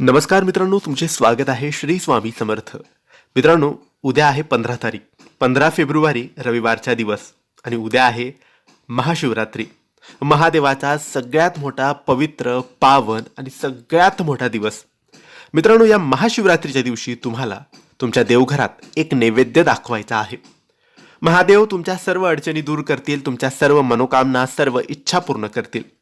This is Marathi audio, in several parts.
नमस्कार मित्रांनो तुमचे स्वागत आहे श्री स्वामी समर्थ. मित्रांनो उद्या आहे पंधरा तारीख. पंधरा फेब्रुवारी रविवारचा दिवस आणि उद्या आहे महाशिवरात्री. महादेवाचा सगळ्यात मोठा पवित्र पावन आणि सगळ्यात मोठा दिवस. मित्रांनो या महाशिवरात्रीच्या दिवशी तुम्हाला तुमच्या देवघरात एक नैवेद्य दाखवायचा आहे. महादेव तुमच्या सर्व अडचणी दूर करतील तुमच्या सर्व मनोकामना सर्व इच्छा पूर्ण करतील.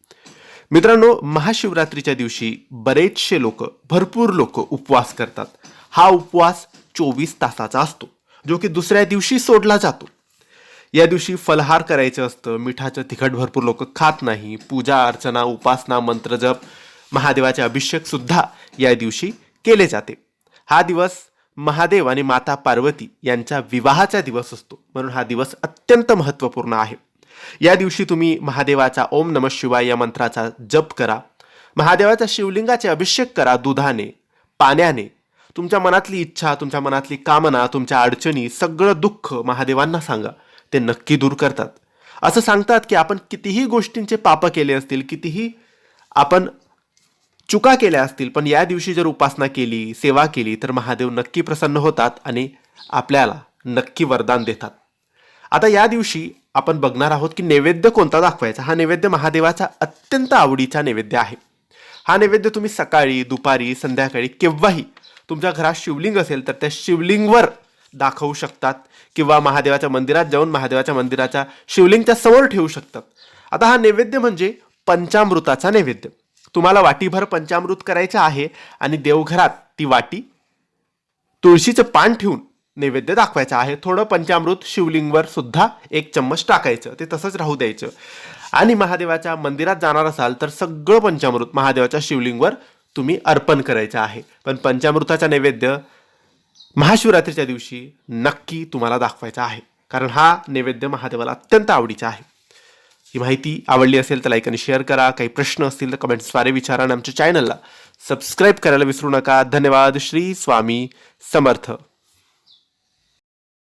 मित्रांनो महाशिवरात्रीच्या दिवशी बरेचसे लोक भरपूर लोक उपवास करतात. हा उपवास चोवीस तासाचा असतो जो की दुसऱ्या दिवशी सोडला जातो. या दिवशी फलहार करायचं असतं मिठाचं तिखट भरपूर लोक खात नाही पूजा अर्चना उपासना मंत्रजप महादेवाचे अभिषेक सुद्धा या दिवशी केले जाते. हा दिवस महादेव आणि माता पार्वती यांच्या विवाहाचा दिवस असतो. म्हणून हा दिवस अत्यंत महत्त्वपूर्ण आहे. या दिवशी तुम्ही महादेवाचा ओम नम शिवाय या मंत्राचा जप करा. महादेवाच्या शिवलिंगाचे अभिषेक करा दुधाने पाण्याने. तुमच्या मनातली इच्छा तुमच्या मनातली कामना तुमच्या अडचणी सगळं दुःख महादेवांना सांगा. ते नक्की दूर करतात. असं सांगतात की आपण कितीही गोष्टींचे पाप केले असतील कितीही आपण चुका केल्या असतील पण या दिवशी जर उपासना केली सेवा केली तर महादेव नक्की प्रसन्न होतात आणि आपल्याला नक्की वरदान देतात. आता या दिवशी आपण बघणार आहोत की नैवेद्य कोणता दाखवायचा? हा नैवेद्य महादेवाचा अत्यंत आवडीचा नैवेद्य आहे. हा नैवेद्य तुम्ही सकाळी दुपारी संध्याकाळी केव्हाही तुमच्या घरात शिवलिंग असेल तर त्या शिवलिंगवर दाखवू शकतात किंवा महादेवाच्या मंदिरात जाऊन महादेवाच्या मंदिराच्या शिवलिंगच्या समोर ठेवू शकतात. आता हा नैवेद्य म्हणजे पंचामृताचा नैवेद्य. तुम्हाला वाटीभर पंचामृत करायचं आहे आणि देवघरात ती वाटी तुळशीचं पान ठेवून नैवेद्य दाखवायचं आहे. थोडं पंचामृत शिवलिंगवर सुद्धा एक चम्मच टाकायचं. ते तसंच राहू द्यायचं. आणि महादेवाच्या मंदिरात जाणार असाल तर सगळं पंचामृत महादेवाच्या शिवलिंगवर तुम्ही अर्पण करायचं आहे. पण पंचामृताचा नैवेद्य महाशिवरात्रीच्या दिवशी नक्की तुम्हाला दाखवायचा आहे. कारण हा नैवेद्य महादेवाला अत्यंत आवडीचा आहे. ही माहिती आवडली असेल तर लाईक आणि शेअर करा. काही प्रश्न असतील तर कमेंट्सद्वारे विचारा आणि आमच्या चॅनलला सबस्क्राईब करायला विसरू नका. धन्यवाद. श्री स्वामी समर्थ.